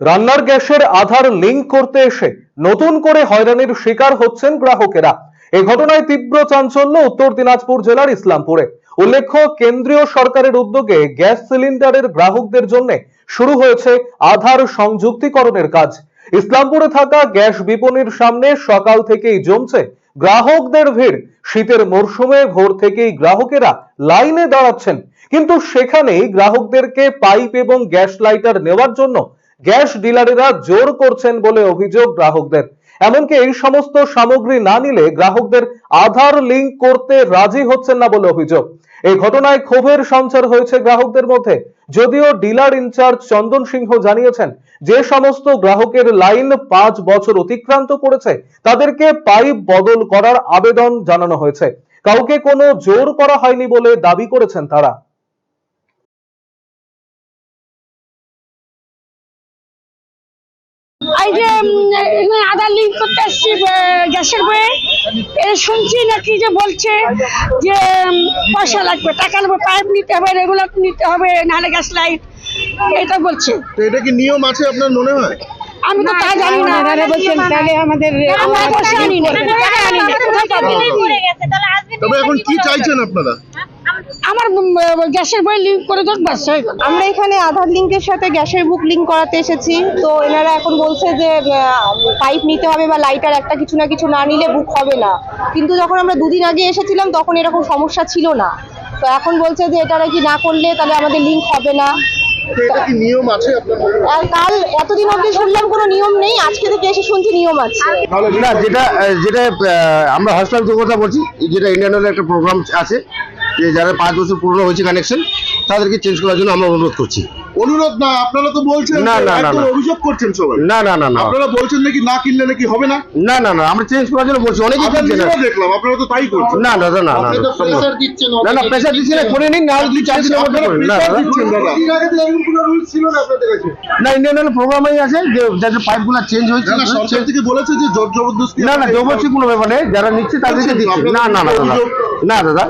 রান্নার গ্যাসের আধার লিংক করতে এসে নতুন করে হয়রানির শিকার হচ্ছেন গ্রাহকেরা। এই ঘটনায় তীব্র চাঞ্চল্য উত্তর দিনাজপুর জেলার ইসলামপুরে। উল্লেখ্য, কেন্দ্রীয় সরকারের উদ্যোগে গ্যাস সিলিন্ডারের গ্রাহকদের জন্য শুরু হয়েছে আধার সংযুক্তিকরণের কাজ। ইসলামপুরে থাকা গ্যাস বিপণীর সামনে সকাল থেকেই জমছে গ্রাহকদের ভিড়। শীতের মরশুমে ভোর থেকেই গ্রাহকেরা লাইনে দাঁড়াচ্ছেন। কিন্তু সেখানেই গ্রাহকদেরকে পাইপ এবং গ্যাস লাইটার নেওয়ার জন্য গ্যাস ডিলারেরা জোর করছেন বলে অভিযোগ গ্রাহকদের। এমনকি এই সমস্ত সামগ্রী না নিলে গ্রাহকদের আধার লিংক করতে রাজি হচ্ছেন না বলে অভিযোগ। এই ঘটনায় ক্ষোভের সঞ্চার হয়েছে গ্রাহকদের মধ্যে। যদিও ডিলার ইনচার্জ চন্দন সিংহ জানিয়েছেন, যে সমস্ত গ্রাহকের লাইন পাঁচ বছর অতিক্রান্ত করেছে তাদেরকে পাইপ বদল করার আবেদন জানানো হয়েছে। কাউকে কোনো জোর করা হয়নি বলে দাবি করেছেন তারা। এই যে আধার লিঙ্ক করতে আসছি গ্যাসের বয়ে এ শুনছি নাকি যে বলছে যে পয়সা লাগবে টাকা লাগবে পাইপ নিতে হবে রেগুলার নিতে হবে নাহলে গ্যাস লাইট এটা বলছে। তো এটা কি নিয়ম আছে আপনার মনে হয়? আমি তো তা জানি না। বলছেন তাহলে আমাদের আমরা আনি না? তবে এখন কি চাইছেন আপনারা? আমার গ্যাসের বই লিঙ্ক করে দেখ বাস হয়ে গেল। আমরা এখানে আধার লিঙ্কের সাথে গ্যাসের বুক লিঙ্ক করাতে এসেছি। তো এনারা এখন বলছে যে পাইপ নিতে হবে বা লাইটার একটা কিছু না কিছু না নিলে বুক হবে না। কিন্তু যখন আমরা দুদিন আগে এসেছিলাম তখন এরকম সমস্যা ছিল না। তো এখন বলছে যে এটা নাকি না করলে তাহলে আমাদের লিঙ্ক হবে না। তো এটা কি নিয়ম আছে কাল এতদিন অবধি শুনলাম কোনো নিয়ম নেই আজকে থেকে এসে শুনছি নিয়ম আছে। না যেটা যেটা আমরা হসপিটাল কথা বলছি যেটা ইন্ডিয়ান একটা প্রোগ্রাম আছে যে যারা পাঁচ বছর পুরনো হয়েছে কানেকশন তাদেরকে চেঞ্জ করার জন্য আমরা অনুরোধ করছি অনুরোধ না আপনারা তো বলছেন না, না, না, অভিযোগ করছেন সবাই না না না না আপনারা বলছেন নাকি না কিনলে নাকি হবে না না না না আমরা চেঞ্জ করার জন্য বলছি অনেকেই কিনছে না দেখলাম আপনারা তো তাই করছেন না না না আপনি তো না, প্রেসার দিচ্ছেন না না প্রেশার দিচ্ছি না করে নিন না হলে দুই চার দিনের মধ্যে আপনারা করুন। না প্রেসার দাদা দিচ্ছেন এর আগে তো এরকম কোনো রুলস ছিল না আপনাদের কাছে না ইন্ডিয়ান প্রোগ্রামই আছে যে যাদের পাইপগুলো চেঞ্জ হয়েছে না না সরকার থেকে বলেছে যে জোর জবরদস্তি না না জবরদস্তি কোনো ব্যাপার নেই যারা নিচ্ছে তাদেরকে দিচ্ছে না না না দাদা না দাদা